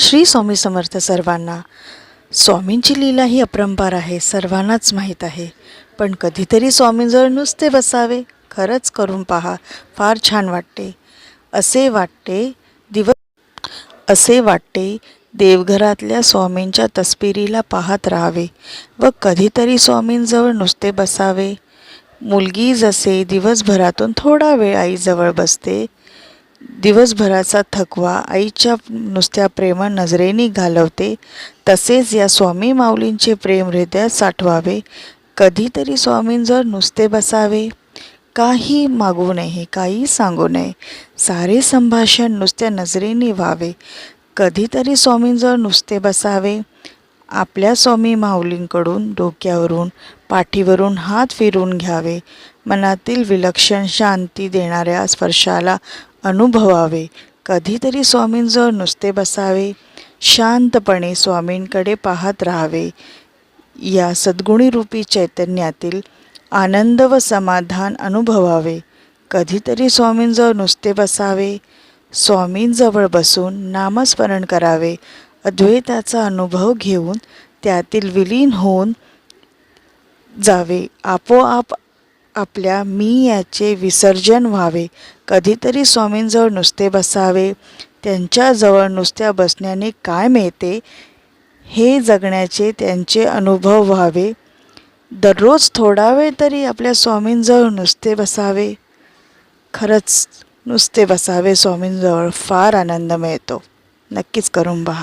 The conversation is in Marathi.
श्री स्वामी समर्थ सर्वांना. स्वामींची लीला ही अपरंपार आहे सर्वांनाच माहीत आहे. पण कधीतरी स्वामींजवळ नुसते बसावे खरंच करून पहा फार छान वाटते. असे वाटते दिवस असे वाटते देवघरातल्या स्वामींच्या तस्बिरीला पाहत राहावे व कधीतरी स्वामींजवळ नुसते बसावे. मुलगी जसे दिवसभरातून थोडा वेळ आईजवळ बसते दिवसभराचा थकवा आईच्या नुसत्या प्रेम नजरेने घालवते तसेच या स्वामी माऊलींचे प्रेम हृदयात साठवावे. कधीतरी स्वामींजवळ नुसते बसावे. काही मागू नये काही सांगू नये. सारे संभाषण नुसत्या नजरेने व्हावे. कधीतरी स्वामींजवळ नुसते बसावे. आपल्या स्वामी माऊलींकडून डोक्यावरून पाठीवरून हात फिरून घ्यावे. मनातील विलक्षण शांती देणाऱ्या स्पर्शाला अनुभवावे. कधीतरी स्वामींजवळ नुसते बसावे. शांतपणे स्वामींकडे पाहत राहावे. या सद्गुणी रूपी चैतन्यातील आनंद व समाधान अनुभवावे. कधीतरी स्वामींजवळ नुसते बसावे. स्वामींजवळ बसून नामस्मरण करावे. अद्वैताचा अनुभव घेऊन त्यातील विलीन होऊन जावे. आपोआप आपल्या मी याचे विसर्जन व्हावे. कधीतरी स्वामींजवळ नुसते बसावे. त्यांच्याजवळ नुसत्या बसण्याने काय मिळते? हे जगण्याचे त्यांचे अनुभव व्हावे. दररोज थोडा वेळ तरी आपल्या स्वामींजवळ नुसते बसावे. खरंच नुसते बसावे स्वामींजवळ. फार आनंद मिळतो. नक्कीच करून पहा.